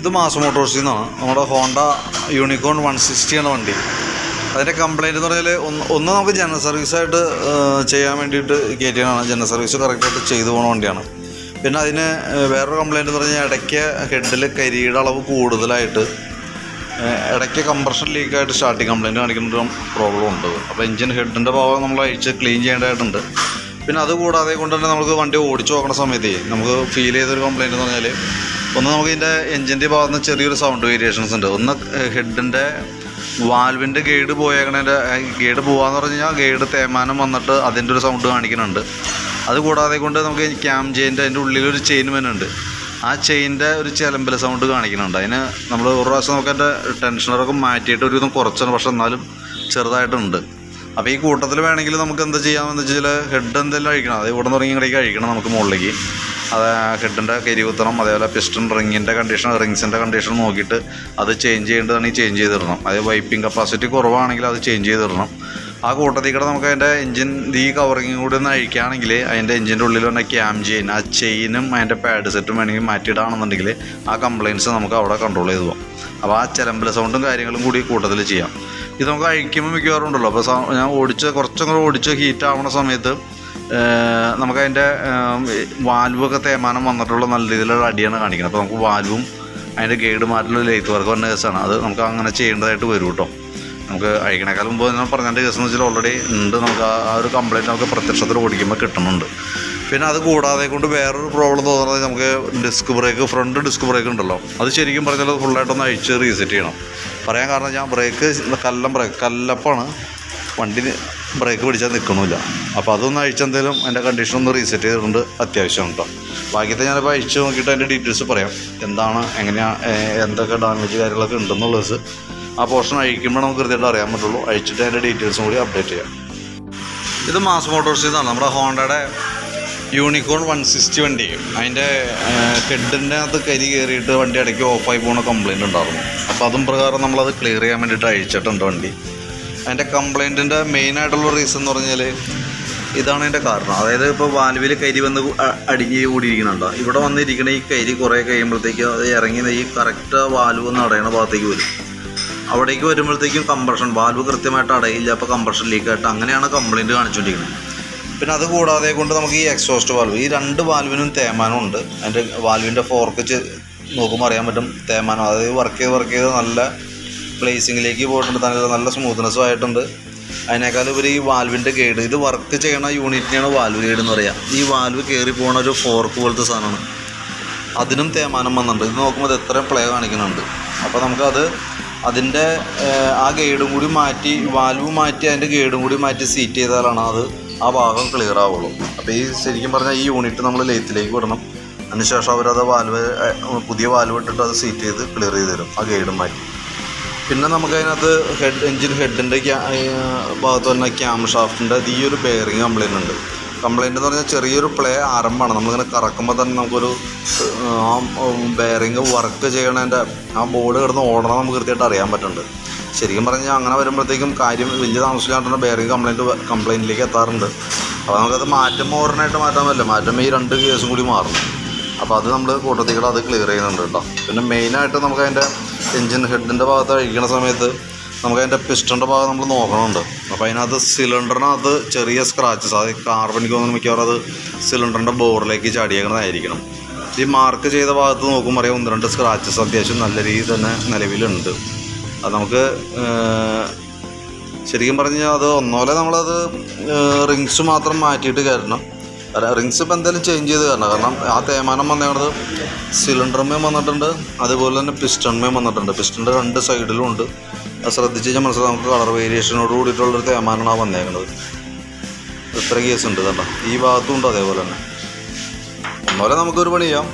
ഇത് മാസ് മോട്ടോഴ്സിൽ നിന്നാണ് നമ്മുടെ ഹോണ്ട യൂണിക്കോൺ വൺ സിക്സ്റ്റിയാണ് വണ്ടി. അതിന്റെ കംപ്ലൈന്റ് എന്ന് പറഞ്ഞാൽ ഒന്ന് ഒന്ന് നമുക്ക് ജനറൽ സർവീസായിട്ട് ചെയ്യാൻ വേണ്ടിയിട്ട് കയറ്റിയാണ് ജനറൽ സർവീസ് കറക്റ്റായിട്ട് ചെയ്തു പോകുന്ന വണ്ടിയാണ്. പിന്നെ അതിന് വേറൊരു കംപ്ലൈന്റ് എന്ന് പറഞ്ഞാൽ ഇടയ്ക്ക് ഹെഡിൽ കരിയുടെ അളവ് കൂടുതലായിട്ട് ഇടയ്ക്ക് കംപ്രഷൻ ലീക്കായിട്ട് സ്റ്റാർട്ടിങ് കംപ്ലൈന്റ് കാണിക്കുന്ന പ്രോബ്ലം ഉണ്ട്. അപ്പോൾ എഞ്ചിൻ ഹെഡിന്റെ ഭാഗം നമ്മൾ അഴിച്ച് ക്ലീൻ ചെയ്യേണ്ടതായിട്ടുണ്ട്. പിന്നെ അതുകൂടാതെ കൊണ്ട് തന്നെ നമുക്ക് വണ്ടി ഓടിച്ചു നോക്കുന്ന സമയത്ത് നമുക്ക് ഫീൽ ചെയ്തൊരു കംപ്ലൈന്റ് എന്ന് പറഞ്ഞാൽ ഒന്ന് നമുക്ക് ഇതിന്റെ എഞ്ചിന്റെ ഭാഗത്ത് നിന്ന് ചെറിയൊരു സൗണ്ട് വേരിയേഷൻസ് ഉണ്ട്. ഒന്ന് ഹെഡിന്റെ വാൽവിന്റെ ഗൈഡ് പോയേക്കണതിന്റെ ഗൈഡ് പോകാന്ന് പറഞ്ഞു കഴിഞ്ഞാൽ ഗൈഡ് തേമാനം വന്നിട്ട് അതിന്റെ ഒരു സൗണ്ട് കാണിക്കുന്നുണ്ട്. അതുകൂടാതെ കൊണ്ട് നമുക്ക് ക്യാം ചെയിന്റെ അതിന്റെ ഉള്ളിലൊരു ചെയിൻ വരുന്നുണ്ട് ആ ചെയിന്റെ ഒരു ചിലമ്പല സൗണ്ട് കാണിക്കുന്നുണ്ട്. അതിന് നമ്മൾ ഒരു പ്രാവശ്യം നമുക്ക് അതിന്റെ ടെൻഷനറൊക്കെ മാറ്റിയിട്ട് ഒരു കുറച്ചാണ്. പക്ഷെ എന്നാലും ചെറുതായിട്ടുണ്ട്. അപ്പോൾ ഈ കൂട്ടത്തിൽ വേണമെങ്കിൽ നമുക്ക് എന്താ ചെയ്യാമെന്ന് വെച്ചാൽ ഹെഡ് എന്തെങ്കിലും അഴിക്കണം. അത് ഇവിടെ നിന്ന് തുടങ്ങി ഇങ്ങടേക്ക് അഴിക്കണം നമുക്ക് മുകളിലേക്ക്. അത് ഹെഡിന്റെ കരികുത്തണം അതേപോലെ പിസ്റ്റൺ റിങ്ങിന്റെ കണ്ടീഷൻ റിങ്സിന്റെ കണ്ടീഷൻ നോക്കിയിട്ട് അത് ചേഞ്ച് ചെയ്യേണ്ടതാണെങ്കിൽ ചേഞ്ച് ചെയ്തിടണം. അത് വൈപ്പിംഗ് കപ്പാസിറ്റി കുറവാണെങ്കിൽ അത് ചേഞ്ച് ചെയ്തിടണം. ആ കൂട്ടത്തിൽ കൂടെ നമുക്ക് അതിന്റെ എഞ്ചിൻ ഈ കവറിങ്ങും കൂടി ഒന്ന് അഴിക്കുകയാണെങ്കിൽ അതിന്റെ എഞ്ചിന്റെ ഉള്ളിൽ വന്ന ക്യാം ചെയിൻ ആ ചെയിനും അതിന്റെ പാഡ് സെറ്റും വേണമെങ്കിൽ മാറ്റിയിടാണെന്നുണ്ടെങ്കിൽ ആ കംപ്ലയിൻസ് നമുക്ക് അവിടെ കൺട്രോൾ ചെയ്ത് പോകാം. അപ്പോൾ ആ ചിലമ്പല സൗണ്ടും കാര്യങ്ങളും കൂടി കൂട്ടത്തിൽ ചെയ്യാം. ഇത് നമുക്ക് അഴിക്കുമ്പോൾ മിക്കവാറും ഉണ്ടല്ലോ. അപ്പോൾ ഞാൻ ഓടിച്ച് കുറച്ചും കൂടെ ഓടിച്ച് ഹീറ്റ് ആവുന്ന സമയത്ത് ഏഹ്, നമുക്ക് അതിന്റെ വാൽവൊക്കെ തേമാനം വന്നിട്ടുള്ള നല്ല രീതിയിലുള്ള അടിയാണ് കാണിക്കുന്നത്. അപ്പോൾ നമുക്ക് വാൽവും അതിന്റെ ഗൈഡ് മാറ്റുള്ള ലെയ്ത്ത് വർക്ക് വന്ന കേസാണ്. അത് നമുക്ക് അങ്ങനെ ചെയ്യേണ്ടതായിട്ട് വരും കേട്ടോ നമുക്ക് അഴിക്കണേക്കാൾ മുമ്പ് ഞാൻ പറഞ്ഞതിന്റെ കേസ് എന്ന് വെച്ചാൽ ഓൾറെഡി ഉണ്ട്. നമുക്ക് ആ ഒരു കംപ്ലയിന്റ് നമുക്ക് പ്രത്യക്ഷത്തിൽ ഓടിക്കുമ്പോൾ കിട്ടുന്നുണ്ട്. പിന്നെ അത് കൂടാതെ കൊണ്ട് വേറൊരു പ്രോബ്ലം തോന്നുന്നത് നമുക്ക് disc brake front disc brake ഉണ്ടല്ലോ. അത് ശരിക്കും പറഞ്ഞാൽ ഫുള്ളായിട്ടൊന്ന് അഴിച്ച് റീസെറ്റ് ചെയ്യണം. പറയാൻ കാരണം ഞാൻ ബ്രേക്ക് കല്ലം ബ്രേക്ക് കല്ലപ്പാണ്. വണ്ടി ബ്രേക്ക് പിടിച്ചാൽ നിൽക്കണമില്ല അപ്പോൾ അതൊന്ന് അഴിച്ചെന്തെങ്കിലും എന്റെ കണ്ടീഷൻ ഒന്ന് റീസെറ്റ് ചെയ്തിട്ടുണ്ട് അത്യാവശ്യമാണ് കേട്ടോ ബാക്കിയത്തെ ഞാനിപ്പോൾ അഴിച്ച് നോക്കിയിട്ട് അതിന്റെ ഡീറ്റെയിൽസ് പറയാം. എന്താണ് എങ്ങനെയാണ് എന്തൊക്കെ ഡാമേജ് കാര്യങ്ങളൊക്കെ ഉണ്ടെന്നുള്ളത് ആ പോർഷൻ അഴിക്കുമ്പോൾ നമുക്ക് കൃത്യമായിട്ട് അറിയാൻ പറ്റുള്ളൂ. അഴിച്ചിട്ട് അതിന്റെ ഡീറ്റെയിൽസും കൂടി അപ്ഡേറ്റ് ചെയ്യാം. ഇത് മാസ് മോട്ടോഴ്സിൽ നിന്നാണ് നമ്മുടെ ഹോണ്ടയുടെ യൂണിക്കോൺ വൺ സിക്സ്റ്റി വണ്ടി. അതിന്റെ ഹെഡിന്റെ അകത്ത് കരി കയറിയിട്ട് വണ്ടി ഇടയ്ക്ക് ഓഫായി പോകുന്ന കംപ്ലയിന്റ് ഉണ്ടായിരുന്നു. അപ്പോൾ അതും പ്രകാരം നമ്മളത് ക്ലിയർ ചെയ്യാൻ വേണ്ടിയിട്ട് അഴിച്ചിട്ടുണ്ട് വണ്ടി. അതിന്റെ കംപ്ലയിന്റിന്റെ മെയിനായിട്ടുള്ള റീസൺ എന്ന് പറഞ്ഞാൽ ഇതാണ് അതിന്റെ കാരണം. അതായത് ഇപ്പോൾ വാൽവിൽ കരി വന്ന് അടിഞ്ഞ് കൂടിയിരിക്കുന്നുണ്ടോ. ഇവിടെ വന്നിരിക്കുന്ന ഈ കരി കുറേ കഴിയുമ്പോഴത്തേക്ക് അത് ഇറങ്ങി ഈ കറക്റ്റ് വാൽവ് ഒന്ന് അടയണ ഭാഗത്തേക്ക് വരും. അവിടേക്ക് വരുമ്പോഴത്തേക്കും കംപ്രഷൻ വാൽവ് കൃത്യമായിട്ട് അടയില്ല അപ്പോൾ കംപ്രഷൻ ലീക്കായിട്ട് അങ്ങനെയാണ് കംപ്ലയിന്റ് കാണിച്ചുകൊണ്ടിരിക്കുന്നത് പിന്നെ അത് കൂടാതെ കൊണ്ട് നമുക്ക് ഈ എക്സോസ്റ്റ് വാൽവ് ഈ രണ്ട് വാൽവിനും തേമാനം ഉണ്ട്. അതിന്റെ വാൽവിന്റെ ഫോർക്ക് നോക്കുമ്പോൾ അറിയാൻ പറ്റും തേമാനം അതായത് വർക്ക് ചെയ്ത് വർക്ക് ചെയ്ത് നല്ല പ്ലേസിങ്ങിലേക്ക് പോയിട്ടുണ്ട്. തന്നെ നല്ല സ്മൂത്ത്നെസ്സും ആയിട്ടുണ്ട്. അതിനേക്കാൾ ഇവർ ഈ വാൽവിന്റെ ഗൈഡ് ഇത് വർക്ക് ചെയ്യണ യൂണിറ്റിനെയാണ് വാൽവ് ഗൈഡ് എന്ന് പറയുക ഈ വാൽവ് കയറി പോണ ഒരു ഫോർക്ക് പോലത്തെ സാധനമാണ്. അതിനും തേമാനം വന്നിട്ടുണ്ട്. ഇത് നോക്കുമ്പോൾ എത്രയും പ്ലേ കാണിക്കുന്നുണ്ട്. അപ്പോൾ നമുക്കത് അതിന്റെ ആ ഗൈഡും കൂടി മാറ്റി വാൽവ് മാറ്റി അതിന്റെ ഗൈഡും കൂടി മാറ്റി സീറ്റ് ചെയ്താലാണ് അത് ആ ഭാഗം ക്ലിയർ ആവുള്ളൂ. അപ്പോൾ ഈ ശരിക്കും പറഞ്ഞാൽ ഈ യൂണിറ്റ് നമ്മൾ ലേത്തിലേക്ക് വിടണം. അതിനുശേഷം അവരത് വാൽവ് പുതിയ വാൽവ് ഇട്ടിട്ട് അത് സീറ്റ് ചെയ്ത് ക്ലിയർ ചെയ്ത് തരും. ആ ഗൈഡും മാറ്റി. പിന്നെ നമുക്ക് അതിനകത്ത് ഹെഡ് എഞ്ചിൻ ഹെഡിന്റെ ഭാഗത്ത് തന്നെ ക്യാം ഷാഫ്റ്റിന്റെ ഈ ഒരു ബെയറിങ് കംപ്ലൈന്റ് ഉണ്ട്. കംപ്ലൈന്റ് എന്ന് പറഞ്ഞാൽ ചെറിയൊരു പ്ലേ ആരംഭമാണ്. നമ്മളിങ്ങനെ കറക്കുമ്പോൾ തന്നെ നമുക്കൊരു ആ ബെയറിങ് വർക്ക് ചെയ്യണതിന്റെ ആ ബോർഡ് കിടന്ന് ഓടണം നമുക്ക് കൃത്യമായിട്ട് അറിയാൻ പറ്റുന്നുണ്ട്. ശരിക്കും പറഞ്ഞാൽ അങ്ങനെ വരുമ്പോഴത്തേക്കും കാര്യം വലിയ താമസിക്കാണ്ടാണ് ബെയറിങ് കംപ്ലൈന്റ് കംപ്ലൈന്റിലേക്ക് എത്താറുണ്ട്. അപ്പോൾ നമുക്കത് മാറ്റം ഓർഡറിനായിട്ട് മാറ്റാൻ പറ്റില്ല. മാറ്റം ഈ രണ്ട് കേസും കൂടി മാറും. അപ്പോൾ അത് നമ്മൾ കൂട്ടത്തിൽ അത് ക്ലിയർ ചെയ്യുന്നുണ്ട് കേട്ടോ. പിന്നെ മെയിനായിട്ട് നമുക്ക് അതിന്റെ എൻജിൻ ഹെഡിന്റെ ഭാഗത്ത് അഴിക്കണ സമയത്ത് നമുക്ക് അതിന്റെ പിസ്റ്റന്റെ ഭാഗം നമ്മൾ നോക്കണമുണ്ട് അപ്പോൾ അതിനകത്ത് സിലിണ്ടറിനകത്ത് ചെറിയ സ്ക്രാച്ചസ് അത് കാർബണിക്ക് തോന്നുന്നു മിക്കവാറും അത് സിലിണ്ടറിന്റെ ബോർഡിലേക്ക് ചാടിയേക്കുന്നതായിരിക്കണം ഈ മാർക്ക് ചെയ്ത ഭാഗത്ത് നോക്കുമ്പോൾ അറിയാം ഒന്ന് രണ്ട് സ്ക്രാച്ചസ് അത്യാവശ്യം നല്ല രീതിയിൽ തന്നെ നിലവിലുണ്ട്. അത് നമുക്ക് ശരിക്കും പറഞ്ഞാൽ അത് ഒന്നോലെ നമ്മളത് റിങ്സ് മാത്രം മാറ്റിയിട്ട് കയറണം. റിങ്സ് ഇപ്പം എന്തായാലും ചേഞ്ച് ചെയ്ത് കാരണം കാരണം ആ തേമാനം വന്നത് സിലിണ്ടർമേയും വന്നിട്ടുണ്ട്. അതുപോലെ തന്നെ പിസ്റ്റൺമേയും വന്നിട്ടുണ്ട്. പിസ്റ്റണിന്റെ രണ്ട് സൈഡിലും ഉണ്ട്. അത് ശ്രദ്ധിച്ച് കഴിഞ്ഞാൽ മനസ്സിലാവും നമുക്ക് കളർ വേരിയേഷനോട് കൂടിയിട്ടുള്ളൊരു തേമാനമാണ് വന്നേക്കുന്നത് ഇത്ര കേസ് ഉണ്ട് കേട്ടോ. ഈ ഭാഗത്തും ഉണ്ട് അതേപോലെ തന്നെ. ഒന്നുപോലെ നമുക്കൊരു പണി ചെയ്യാം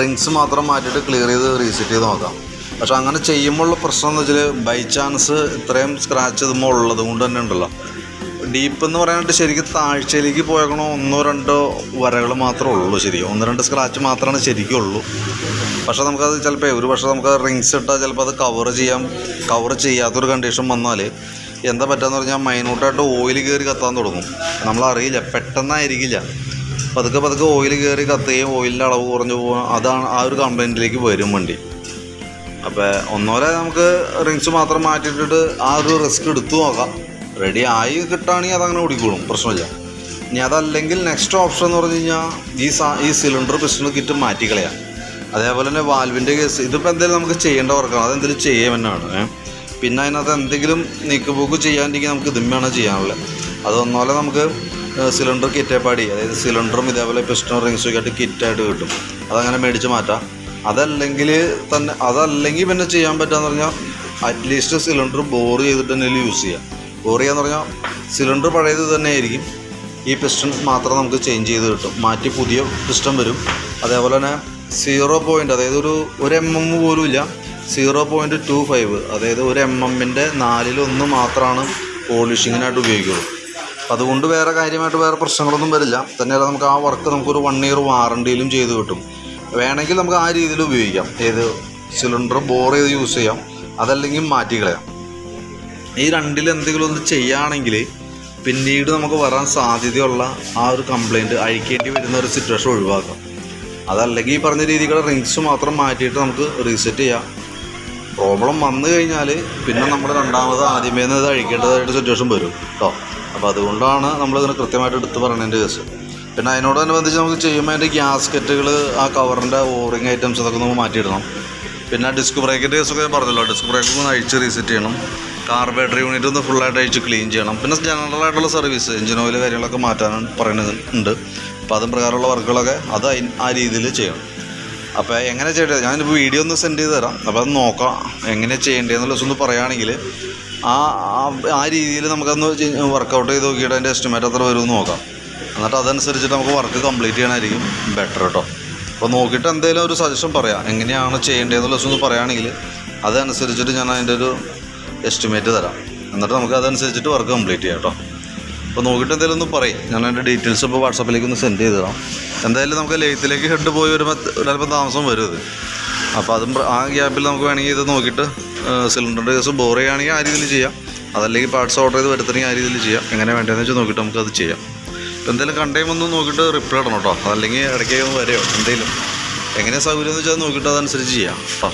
റിങ്സ് മാത്രം മാറ്റിയിട്ട് ക്ലിയർ ചെയ്ത് റീസെറ്റ് ചെയ്ത് നോക്കാം. പക്ഷെ അങ്ങനെ ചെയ്യുമ്പോഴുള്ള പ്രശ്നം എന്ന് വെച്ചാൽ ബൈ ചാൻസ് ഇത്രയും സ്ക്രാച്ച് ഇതുമ്പോൾ ഉള്ളത് കൊണ്ട് തന്നെ ഉണ്ടല്ലോ. ഡീപ്പ് എന്ന് പറയാനായിട്ട് ശരിക്കും താഴ്ചയിലേക്ക് പോയേക്കണോ? ഒന്നോ രണ്ടോ വരകൾ മാത്രമേ ഉള്ളൂ ശരി ഒന്ന് രണ്ട് സ്ക്രാച്ച് മാത്രമാണ് ശരിക്കും ഉള്ളൂ. പക്ഷേ നമുക്കത് ചിലപ്പോൾ ഒരു പക്ഷേ നമുക്ക് റിങ്സ് ഇട്ടാൽ ചിലപ്പോൾ അത് കവർ ചെയ്യാം. കവർ ചെയ്യാത്തൊരു കണ്ടീഷൻ വന്നാൽ എന്താ പറ്റുകയെന്ന് പറഞ്ഞാൽ മൈനൂട്ടായിട്ട് ഓയിൽ കയറി കത്താൻ തുടങ്ങും. നമ്മളറിയില്ല പെട്ടെന്നായിരിക്കില്ല. പതുക്കെ പതുക്കെ ഓയിൽ കയറി കത്തുകയും ഓയിലിന്റെ അളവ് കുറഞ്ഞു പോകുക അതാണ് ആ ഒരു കംപ്ലൈന്റിലേക്ക് വരും വണ്ടി. അപ്പോൾ ഒന്നോലെ നമുക്ക് റിങ്സ് മാത്രം മാറ്റിയിട്ടിട്ട് ആ ഒരു റിസ്ക് എടുത്തു നോക്കാം. റെഡി ആയി കിട്ടുകയാണെങ്കിൽ അതങ്ങനെ ഓടിക്കോളും. പ്രശ്നമില്ല. ഇനി അതല്ലെങ്കിൽ നെക്സ്റ്റ് ഓപ്ഷൻ എന്ന് പറഞ്ഞു കഴിഞ്ഞാൽ ഈ സാ ഈ സിലിണ്ടർ പിസ്റ്റൺ കിറ്റ് മാറ്റിക്കളയാം അതേപോലെ തന്നെ വാൽവിന്റെ കേസ് ഇതിപ്പോൾ എന്തെങ്കിലും നമുക്ക് ചെയ്യേണ്ട വർക്കാണ് അതെന്തെങ്കിലും ചെയ്യാമെന്നാണ്. പിന്നെ അതിനകത്ത് എന്തെങ്കിലും നീക്കുപോക്ക് ചെയ്യാണ്ടെങ്കിൽ നമുക്ക് ഇതുമ്മയാണ് ചെയ്യാനുള്ളത്. അത് ഒന്നുപോലെ നമുക്ക് സിലിണ്ടർ കിറ്റേപ്പാടി അതായത് സിലിണ്ടറും ഇതേപോലെ പിസ്റ്റൺ റിങ്സും ഒക്കെ ആയിട്ട് കിറ്റായിട്ട് കിട്ടും. അതങ്ങനെ മേടിച്ച് മാറ്റാം. അതല്ലെങ്കിൽ തന്നെ അതല്ലെങ്കിൽ പിന്നെ ചെയ്യാൻ പറ്റുക എന്ന് പറഞ്ഞാൽ അറ്റ്ലീസ്റ്റ് സിലിണ്ടർ ബോർ ചെയ്തിട്ട് തന്നെ യൂസ് ചെയ്യാം. ബോർ എന്ന് പറഞ്ഞാൽ സിലിണ്ടർ പഴയത് തന്നെ ആയിരിക്കും ഈ പിസ്റ്റൺ മാത്രം നമുക്ക് ചേഞ്ച് ചെയ്ത് കിട്ടും. മാറ്റി പുതിയ പിസ്റ്റൺ വരും. അതേപോലെ തന്നെ സീറോ പോയിന്റ് അതായത് ഒരു ഒരു എം എം പോലും ഇല്ല. സീറോ പോയിന്റ് ടു ഫൈവ് അതായത് ഒരു എം എമ്മിന്റെ നാലിലൊന്ന് മാത്രമാണ് പോളിഷിങ്ങിനായിട്ട് ഉപയോഗിക്കുള്ളൂ. അതുകൊണ്ട് വേറെ കാര്യമായിട്ട് വേറെ പ്രശ്നങ്ങളൊന്നും വരില്ല. തന്നെയല്ല നമുക്ക് ആ വർക്ക് നമുക്കൊരു വൺ ഇയർ വാറണ്ടിയിലും ചെയ്ത് കിട്ടും. വേണമെങ്കിൽ നമുക്ക് ആ രീതിയിൽ ഉപയോഗിക്കാം. ഏത് സിലിണ്ടർ ബോർ ചെയ്ത് യൂസ് ചെയ്യാം. അതല്ലെങ്കിൽ മാറ്റി കളയാം. ഈ രണ്ടിൽ എന്തെങ്കിലും ഒന്ന് ചെയ്യുകയാണെങ്കിൽ പിന്നീട് നമുക്ക് വരാൻ സാധ്യതയുള്ള ആ ഒരു കംപ്ലൈന്റ് അഴിക്കേണ്ടി വരുന്ന ഒരു സിറ്റുവേഷൻ ഒഴിവാക്കാം. അതല്ലെങ്കിൽ ഈ പറഞ്ഞ രീതിക്കുള്ള റിങ്സ് മാത്രം മാറ്റിയിട്ട് നമുക്ക് റീസെറ്റ് ചെയ്യാം. പ്രോബ്ലം വന്നു കഴിഞ്ഞാൽ പിന്നെ നമ്മൾ രണ്ടാമത് ആദ്യമേ നിന്ന് ഇത് അഴിക്കേണ്ടതായിട്ട് സിറ്റുവേഷൻ വരും കേട്ടോ അപ്പോൾ അതുകൊണ്ടാണ് നമ്മളിതിന് കൃത്യമായിട്ട് എടുത്ത് പറയുന്നതിന്റെ കേസ് പിന്നെ അതിനോടനുബന്ധിച്ച് നമുക്ക് ചെയ്യുമ്പോൾ അതിന്റെ ഗ്യാസ്കറ്റുകൾ ആ കവറിന്റെ ഓറിങ് ഐറ്റംസ് അതൊക്കെ നമുക്ക് മാറ്റിയിടണം. പിന്നെ ഡിസ്ക് ബ്രേക്കിന്റെ കേസൊക്കെ ഞാൻ പറഞ്ഞല്ലോ ഡിസ്ക് ബ്രേക്കൊക്കെ ഒന്ന് അഴിച്ച് റീസെറ്റ് ചെയ്യണം. കാർബേറ്റർ യൂണിറ്റ് ഒന്ന് ഫുള്ളായിട്ട് അഴിച്ച് ക്ലീൻ ചെയ്യണം. പിന്നെ ജനറൽ ആയിട്ടുള്ള സർവീസ് എഞ്ചിൻ ഓയിൽ കാര്യങ്ങളൊക്കെ മാറ്റാനാണ് പറയുന്നത് ഉണ്ട്. അപ്പോൾ അതും പ്രകാരമുള്ള വർക്കുകളൊക്കെ അത് ആ രീതിയിൽ ചെയ്യണം. അപ്പോൾ എങ്ങനെ ചെയ്യേണ്ടത്? ഞാനിപ്പോൾ വീഡിയോ ഒന്ന് സെൻഡ് ചെയ്ത് തരാം. അപ്പോൾ അത് നോക്കാം എങ്ങനെ ചെയ്യേണ്ടതെന്നുള്ള ദിവസം ഒന്ന് പറയുകയാണെങ്കിൽ ആ ആ- ആ രീതിയിൽ നമുക്കൊന്ന് വർക്കൗട്ട് ചെയ്ത് നോക്കിയിട്ട് അതിന്റെ എസ്റ്റിമേറ്റ് എത്ര വരുമെന്ന് നോക്കാം. എന്നിട്ട് അതനുസരിച്ചിട്ട് നമുക്ക് വർക്ക് കംപ്ലീറ്റ് ചെയ്യണമായിരിക്കും ബെറ്റർ കേട്ടോ അപ്പോൾ നോക്കിയിട്ട് എന്തെങ്കിലും ഒരു സജഷൻ പറയാം. എങ്ങനെയാണ് ചെയ്യേണ്ടതെന്നുള്ള ദിവസം ഒന്ന് പറയുകയാണെങ്കിൽ അതനുസരിച്ചിട്ട് ഞാൻ അതിന്റെ ഒരു എസ്റ്റിമേറ്റ് തരാം. എന്നിട്ട് നമുക്ക് അതനുസരിച്ചിട്ട് വർക്ക് കംപ്ലീറ്റ് ചെയ്യാം കേട്ടോ അപ്പോൾ നോക്കിയിട്ട് എന്തെങ്കിലും ഒന്ന് പറയും. ഞാൻ എന്റെ ഡീറ്റെയിൽസ് ഇപ്പോൾ വാട്സാപ്പിലേക്ക് ഒന്ന് സെൻഡ് ചെയ്ത് തരാം. എന്തായാലും നമുക്ക് ലെയ്ത്തിലേക്ക് ഹെഡ് പോയി വരുമ്പോൾ ഒരല്പം താമസം വരും അപ്പോൾ അതും ആ ഗ്യാപ്പിൽ നമുക്ക് വേണമെങ്കിൽ ഇത് നോക്കിയിട്ട് സിലിണ്ടറിന്റെ കേസ് ബോർ ചെയ്യുകയാണെങ്കിൽ ആ രീതിയിൽ ചെയ്യാം. അതല്ലെങ്കിൽ പാർട്സ് ഓർഡർ ചെയ്ത് വരുത്തണമെങ്കിൽ ആ രീതിയിൽ ചെയ്യാം. എങ്ങനെ വേണ്ടതെന്ന് വെച്ചാൽ നോക്കിയിട്ട് നമുക്കത് ചെയ്യാം. അപ്പോൾ എന്തെങ്കിലും കണ്ടേം ഒന്ന് നോക്കിയിട്ട് റിപ്ലൈ ഇടണം കേട്ടോ അതല്ലെങ്കിൽ ഇടയ്ക്ക് വരെയോ? എന്തെങ്കിലും. എങ്ങനെ സൗകര്യം എന്ന് വെച്ചാൽ നോക്കിയിട്ട് അതനുസരിച്ച് ചെയ്യാം കേട്ടോ